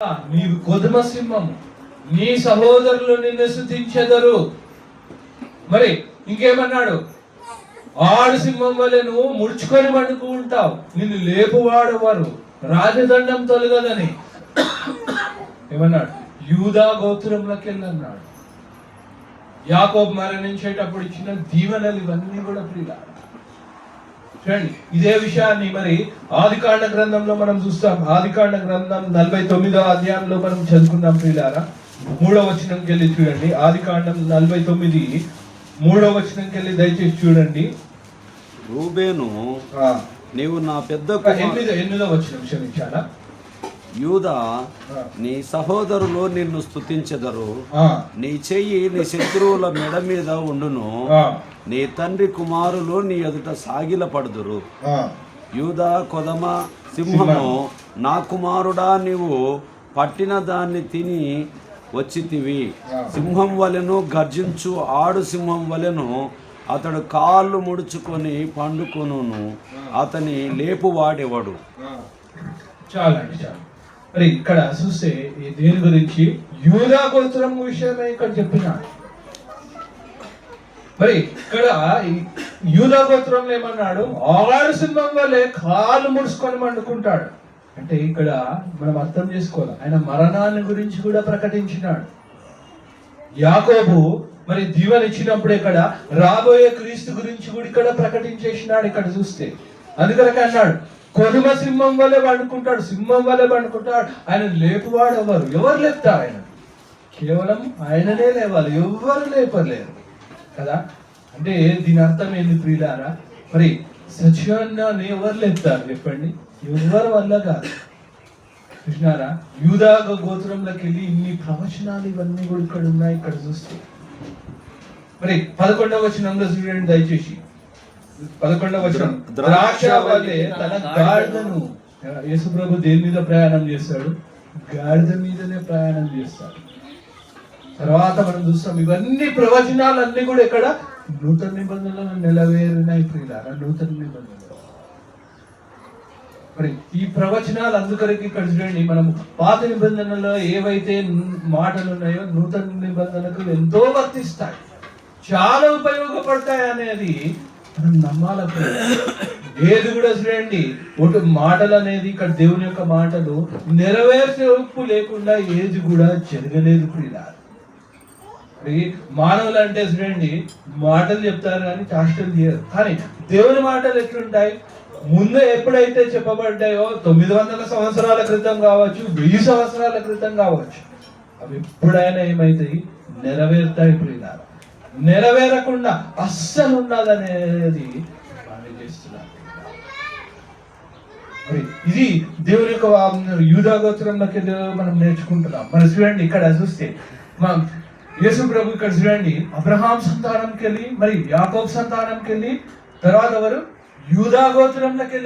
నీవు కొదుమ సింహం నీ సహోదరులు నిన్ను స్థుతించెదరు మరి ఇంకేమన్నాడు? ఆడు సింహం వలె నువ్వు ముడుచుకొని పండుకు ఉంటావు. నిన్ను లేపువాడవారు? రాజదండం తొలగదని. ఏమన్నాడు? యూదా గోత్రంలోకి వెళ్ళన్నాడు యాకోబ్ మరణించేటప్పుడు ఇచ్చిన దీవెనలు ఇవన్నీ కూడా ప్రియుల చూడండి ఇదే విషయాన్ని మరి ఆదికాండ గ్రంథంలో మనం చూస్తాం. ఆదికాండ గ్రంథం నలభై తొమ్మిదో అధ్యాయంలో మనం చదువుకున్నాం ప్రియులారా. మూడో వచనంకి వెళ్ళి చూడండి. ఆదికాండం నలభై తొమ్మిది మూడో వచనంకి వెళ్ళి దయచేసి చూడండి. రూబేను నీవు నా పెద్ద ఎనిమిదో ఎనిమిదో వచనం క్షమించాలా? యూదా నీ సహోదరులు నిన్ను స్తుతించెదరు. ఆ, నీ చెయ్యి నీ శత్రువుల మెడ మీద ఉండును. నీ తండ్రి కుమారులు నీ ఎదుట సాగిల పడుదురు. యూదా కొదమ సింహము నా కుమారుడా నీవు పట్టిన దాన్ని తిని వచ్చితివి. సింహం వలెను గర్జించు ఆడు సింహం వలెను అతడు కాళ్ళు ముడుచుకొని పండుకొను అతని లేపువాడెవడు ఆ. చాలండి చాలు. మరి ఇక్కడ చూస్తే దేని గురించి? యూదా గోత్రం విషయమే ఇక్కడ చెప్పినాడు. మరి ఇక్కడ ఈ యూదా గోత్రంలో ఏమన్నాడు? ఆడు సింహం వల్లే కాలు ముడుచుకొని మండుకుంటాడు. అంటే ఇక్కడ మనం అర్థం చేసుకోవాలి. ఆయన మరణాన్ని గురించి కూడా ప్రకటించినాడు. యాకోబు మరి దీవెన ఇచ్చినప్పుడు ఇక్కడ రాబోయే క్రీస్తు గురించి కూడా ఇక్కడ ప్రకటించేసినాడు ఇక్కడ చూస్తే. అందుకనక అన్నాడు కొనుమ సింహం వల్లే పండుకుంటాడు సింహం వల్లే పండుకుంటాడు. ఆయన లేపువాడు ఎవరు? ఎవరు లేపుతారు ఆయన? కేవలం ఆయననే లేవాలి ఎవరు లేపలేరు? కదా? అంటే దీని అర్థం ఏంది ప్రియులారా? మరి సత్యాన్ని ఎవరు లేపుతారు చెప్పండి? ఎవరి వల్ల కాదు? చూసినారా యూదా గోత్రంలోకి వెళ్ళి ఇన్ని ప్రవచనాలు ఇవన్నీ కూడా ఇక్కడ ఉన్నాయి ఇక్కడ చూస్తే. మరి పదకొండవ వచనంలో చూడండి దయచేసి. పదకొండవ వచనం. ద్రాక్ష వల్లే తన గాడిదను యేసుప్రభు దేని మీద ప్రయాణం చేస్తాడు? గాడిద మీదనే ప్రయాణం చేస్తాడు. తర్వాత మనం చూస్తాం ఇవన్నీ ప్రవచనాలు అన్ని కూడా ఇక్కడ నూతన నిబంధనలు నెలవేరినాయి ప్రియులారా నూతన నిబంధనలు. మరి ఈ ప్రవచనాలు అందుకరికి ఇక్కడ చూడండి మనం పాత నిబంధనలో ఏవైతే మాటలు ఉన్నాయో నూతన నిబంధనకు ఎంతో వర్తిస్తాయి. చాలా ఉపయోగపడతాయి అనేది మనం నమ్మాలి ఏది కూడా చూడండి ఒకటి మాటలు అనేది ఇక్కడ దేవుని యొక్క మాటలు నెరవేర్పు లేకుండా ఏది కూడా జరగలేదు ప్రియులారా. మానవులు అంటే చూడండి మాటలు చెప్తారు కానీ చాష్టలు చేయరు కానీ దేవుని మాటలు ఎట్లుంటాయి? ముందు ఎప్పుడైతే చెప్పబడ్డాయో తొమ్మిది వందల సంవత్సరాల క్రితం కావచ్చు వెయ్యి సంవత్సరాల క్రితం కావచ్చు అవి ఎప్పుడైనా ఏమైతాయి? నెరవేరుతాయి ప్రియులారా. నెరవేరకుండా అస్సలు ఉండదనేది మనం చేస్తున్నారు మరి ఇది దేవుని యొక్క యూదా గోత్రంలోకి మనం నేర్చుకుంటున్నాం. మరి చూడండి ఇక్కడ చూస్తే మనం యేసు ప్రభు ఇక్కడ చూడండి. అబ్రహాం సంతానంకి వెళ్ళి మరి యాకోబ్ సంతానంకి వెళ్ళి తర్వాత ఎవరు? యూదా గోత్రంలోకి వెళ్ళి